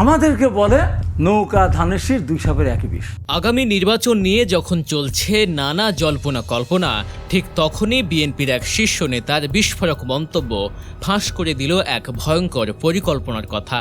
আমাদেরকে বলে নৌকা ধানের দুই সাপের একই বিষ। আগামী নির্বাচন নিয়ে যখন চলছে নানা জল্পনা কল্পনা, ঠিক তখনই বিএনপির এক শীর্ষ নেতার বিস্ফোরক মন্তব্য ফাঁস করে দিল এক ভয়ঙ্কর পরিকল্পনার কথা।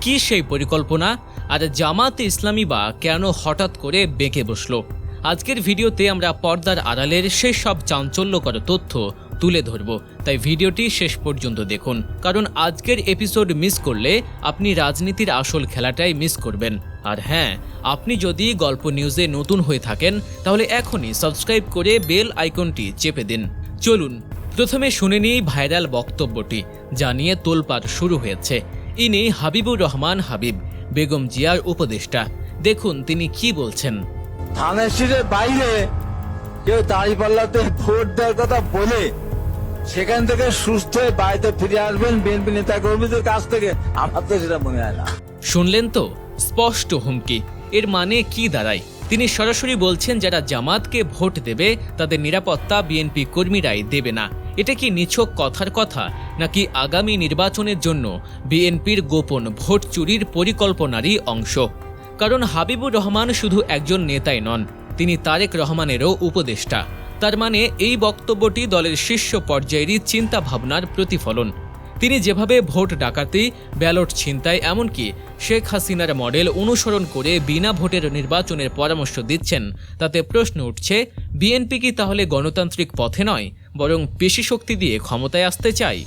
কি সেই পরিকল্পনা? আর জামাতে ইসলামী বা কেন হঠাৎ করে বেঁকে বসল? আজকের ভিডিওতে আমরা পর্দার আড়ালের সেই সব চাঞ্চল্যকর তথ্য তুলে ধরব। তাই ভিডিওটি শেষ পর্যন্ত দেখুন। কারণ আজকের এপিসোড মিস করলে আপনি রাজনীতির আসল খেলাটাই মিস করবেন। আর হ্যাঁ আপনি যদি গল্প নিউজে নতুন হয়ে থাকেন, তাহলে এখনই সাবস্ক্রাইব করে বেল আইকনটি চেপে দিন। চলুন, প্রথমে শুনে নিই ভাইরাল বক্তব্যটি, যা নিয়ে তোলপাড় শুরু হয়েছে। ইনি হাবিবুর রহমান হাবিব, বেগম জিয়ার উপদেষ্টা। দেখুন তিনি কি বলছেন। ধানের বাইরে কেউ দাঁড়িপাল্লাতে ভোট দেওয়ার কথা বলে সেখান থেকে সুস্থ হয়ে বাড়িতে ফিরে আসবেন বিএনপি নেতা কর্মীদের কাছ থেকে। আমার তো সেটা মনে হয় না। শুনলেন তো? স্পষ্ট হুমকি। এর মানে কি দাঁড়ায়? তিনি সরাসরি বলছেন যারা জামাতকে ভোট দেবে, তাদের নিরাপত্তা বিএনপি কর্মীরাই দেবে না। এটা কি নিছক কথার কথা? নাকি আগামী নির্বাচনের জন্য বিএনপির গোপন ভোট চুরির পরিকল্পনারই অংশ? কারণ হাবিবুর রহমান শুধু একজন নেতাই নন, তিনি তারেক রহমানেরও উপদেষ্টা। তার মানে এই বক্তব্যটি দলের শীর্ষ পর্যায়েরই চিন্তা ভাবনার প্রতিফলন। তিনি যেভাবে ভোট ডাকাতি, ব্যালট ছিনতাই, এমনকি শেখ হাসিনার মডেল অনুসরণ করে বিনা ভোটের নির্বাচনের পরামর্শ দিচ্ছেন, তাতে প্রশ্ন উঠছে, বিএনপি কি তাহলে গণতান্ত্রিক পথে নয়, বরং পেশি শক্তি দিয়ে ক্ষমতায় আসতে চায়?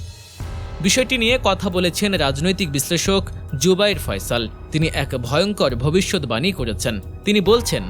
বিষয়টি নিয়ে কথা বলেছেন রাজনৈতিক বিশ্লেষক জুবাইর ফয়সাল। তিনি এক ভয়ঙ্কর ভবিষ্যৎবাণী করেছেন। তিনি বলছেন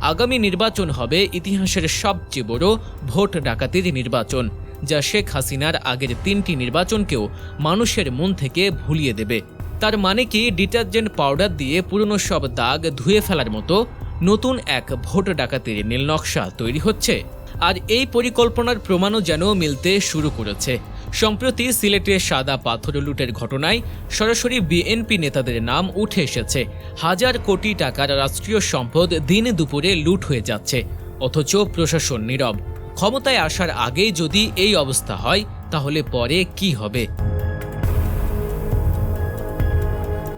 আগামী নির্বাচন হবে ইতিহাসের সবচেয়ে বড় ভোট ডাকাতির নির্বাচন, যা শেখ হাসিনার আগের তিনটি নির্বাচনকেও মানুষের মন থেকে ভুলিয়ে দেবে। তার মানে কি ডিটারজেন্ট পাউডার দিয়ে পুরনো সব দাগ ধুয়ে ফেলার মতো নতুন এক ভোট ডাকাতির নীলনকশা তৈরি হচ্ছে? আর এই পরিকল্পনার প্রমাণও যেন মিলতে শুরু করেছে। সম্প্রতি সিলেটে সাদা পাথর লুটের ঘটনায় সরাসরি বিএনপি নেতাদের নাম উঠে এসেছে। হাজার কোটি টাকার রাষ্ট্রীয় সম্পদ দিন দুপুরে লুট হয়ে যাচ্ছে, অথচ প্রশাসন নীরব। ক্ষমতায় আসার আগেই যদি এই অবস্থা হয়, তাহলে পরে কি হবে?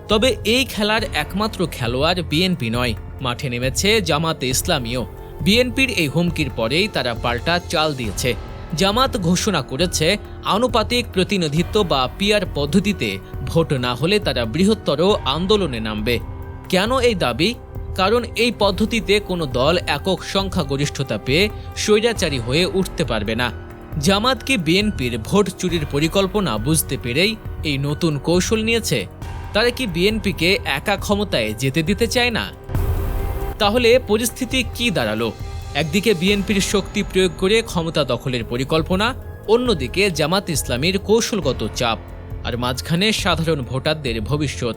তবে এই খেলার একমাত্র খেলোয়াড় বিএনপি নয়, মাঠে নেমেছে জামাতে ইসলামীও। বিএনপির এই হুমকির পরেই তারা পাল্টা চাল দিয়েছে। জামাত ঘোষণা করেছে, আনুপাতিক প্রতিনিধিত্ব বা পিয়ার পদ্ধতিতে ভোট না হলে তারা বৃহত্তর আন্দোলনে নামবে। কেন এই দাবি? কারণ এই পদ্ধতিতে কোনো দল একক সংখ্যাগরিষ্ঠতা পেয়ে স্বৈরাচারী হয়ে উঠতে পারবে না। জামাত কি বিএনপির ভোট চুরির পরিকল্পনা বুঝতে পেরেই এই নতুন কৌশল নিয়েছে। তারা কি বিএনপিকে একা ক্ষমতায় যেতে দিতে চায় না? তাহলে পরিস্থিতি কি দাঁড়াল? একদিকে বিএনপির শক্তি প্রয়োগ করে ক্ষমতা দখলের পরিকল্পনা, অন্যদিকে জামাত ইসলামীর কৌশলগত চাপ, আর মাঝখানে সাধারণ ভোটারদের ভবিষ্যৎ।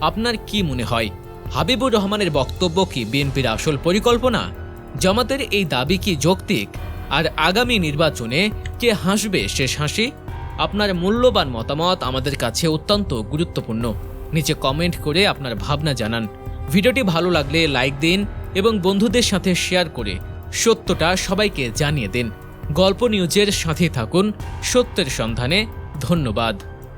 আপনার কি মনে হয়? হাবিবুর রহমানের বক্তব্য কি বিএনপির আসল পরিকল্পনা? জামাতের এই দাবি কি যৌক্তিক? আর আগামী নির্বাচনে কে হাসবে শেষ হাসি? আপনার মূল্যবান মতামত আমাদের কাছে অত্যন্ত গুরুত্বপূর্ণ। নিচে কমেন্ট করে আপনার ভাবনা জানান। ভিডিওটি ভালো লাগলে লাইক দিন এবং বন্ধুদের সাথে শেয়ার করে সত্যটা সবাইকে জানিয়ে দিন। গল্প নিউজের সাথে থাকুন। সত্যের সন্ধানে ধন্যবাদ।